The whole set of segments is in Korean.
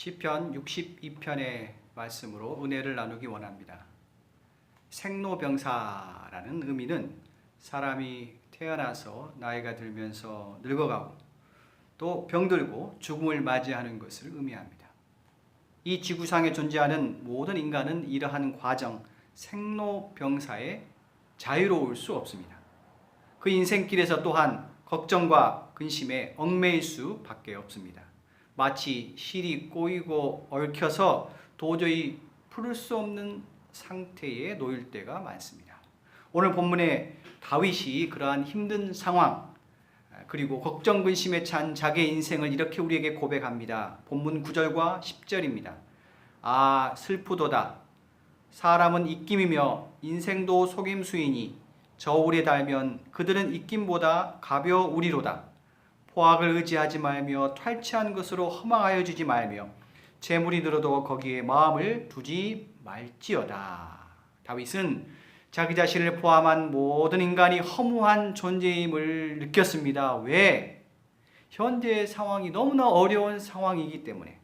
시편 62편의 말씀으로 은혜를 나누기 원합니다. 생로병사라는 의미는 사람이 태어나서 나이가 들면서 늙어가고 또 병들고 죽음을 맞이하는 것을 의미합니다. 이 지구상에 존재하는 모든 인간은 이러한 과정 생로병사에 자유로울 수 없습니다. 그 인생길에서 또한 걱정과 근심에 얽매일 수밖에 없습니다. 마치 실이 꼬이고 얽혀서 도저히 풀을 수 없는 상태에 놓일 때가 많습니다. 오늘 본문에 다윗이 그러한 힘든 상황 그리고 걱정 근심에 찬 자기의 인생을 이렇게 우리에게 고백합니다. 본문 9절과 10절입니다. 아 슬프도다 사람은 입김이며 인생도 속임수이니 저울에 달면 그들은 입김보다 가벼우리로다. 포악을 의지하지 말며 탈취한 것으로 허망하여 주지 말며 재물이 들어도 거기에 마음을 두지 말지어다. 다윗은 자기 자신을 포함한 모든 인간이 허무한 존재임을 느꼈습니다. 왜? 현재의 상황이 너무나 어려운 상황이기 때문에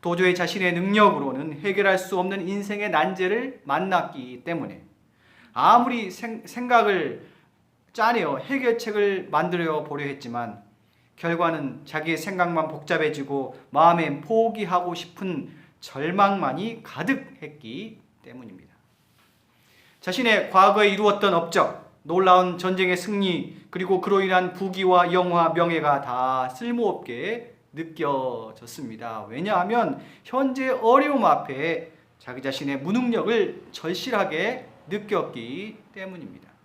도저히 자신의 능력으로는 해결할 수 없는 인생의 난제를 만났기 때문에 아무리 생, 생각을 짜내어 해결책을 만들어 보려 했지만 결과는 자기의 생각만 복잡해지고 마음에 포기하고 싶은 절망만이 가득했기 때문입니다. 자신의 과거에 이루었던 업적, 놀라운 전쟁의 승리, 그리고 그로 인한 부귀와 영화, 명예가 다 쓸모없게 느껴졌습니다. 왜냐하면 현재 어려움 앞에 자기 자신의 무능력을 절실하게 느꼈기 때문입니다.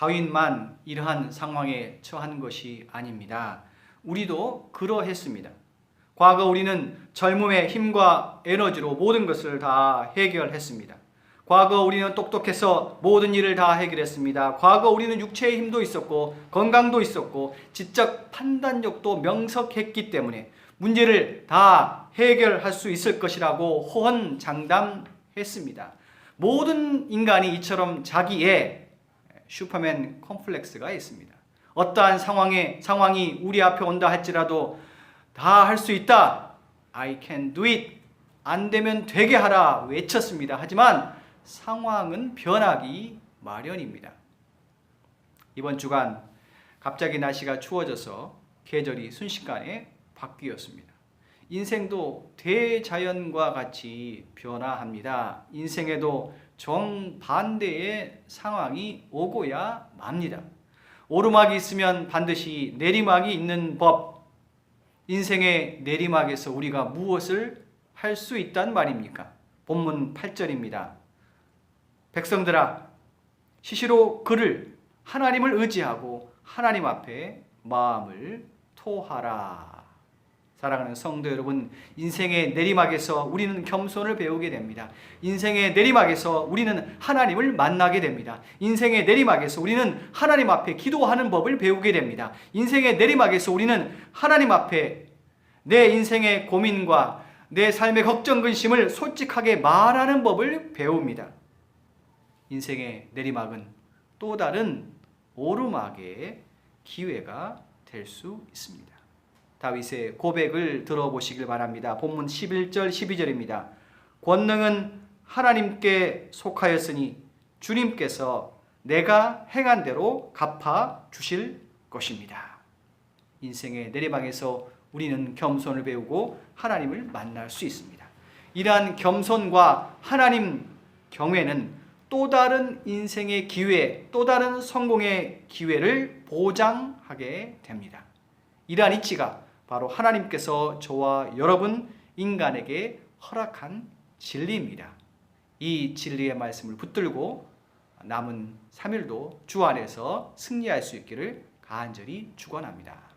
다윗만 이러한 상황에 처한 것이 아닙니다. 우리도 그러했습니다. 과거 우리는 젊음의 힘과 에너지로 모든 것을 다 해결했습니다. 과거 우리는 똑똑해서 모든 일을 다 해결했습니다. 과거 우리는 육체의 힘도 있었고 건강도 있었고 지적 판단력도 명석했기 때문에 문제를 다 해결할 수 있을 것이라고 호언장담했습니다. 모든 인간이 이처럼 자기의 슈퍼맨 컴플렉스가 있습니다. 어떠한 상황에 상황이 우리 앞에 온다 할지라도 다 할 수 있다. I can do it. 안 되면 되게 하라 외쳤습니다. 하지만 상황은 변하기 마련입니다. 이번 주간 갑자기 날씨가 추워져서 계절이 순식간에 바뀌었습니다. 인생도 대자연과 같이 변화합니다. 인생에도 정반대의 상황이 오고야 맙니다. 오르막이 있으면 반드시 내리막이 있는 법. 인생의 내리막에서 우리가 무엇을 할 수 있단 말입니까? 본문 8절입니다. 백성들아, 시시로 그를 하나님을 의지하고 하나님 앞에 마음을 토하라. 사랑하는 성도 여러분, 인생의 내리막에서 우리는 겸손을 배우게 됩니다. 인생의 내리막에서 우리는 하나님을 만나게 됩니다. 인생의 내리막에서 우리는 하나님 앞에 기도하는 법을 배우게 됩니다. 인생의 내리막에서 우리는 하나님 앞에 내 인생의 고민과 내 삶의 걱정 근심을 솔직하게 말하는 법을 배웁니다. 인생의 내리막은 또 다른 오르막의 기회가 될 수 있습니다. 다윗의 고백을 들어보시길 바랍니다. 본문 11절 12절입니다. 권능은 하나님께 속하였으니 주님께서 내가 행한 대로 갚아 주실 것입니다. 인생의 내리막에서 우리는 겸손을 배우고 하나님을 만날 수 있습니다. 이러한 겸손과 하나님 경외는 또 다른 인생의 기회, 또 다른 성공의 기회를 보장하게 됩니다. 이러한 이치가 바로 하나님께서 저와 여러분 인간에게 허락한 진리입니다. 이 진리의 말씀을 붙들고 남은 3일도 주 안에서 승리할 수 있기를 간절히 축원합니다.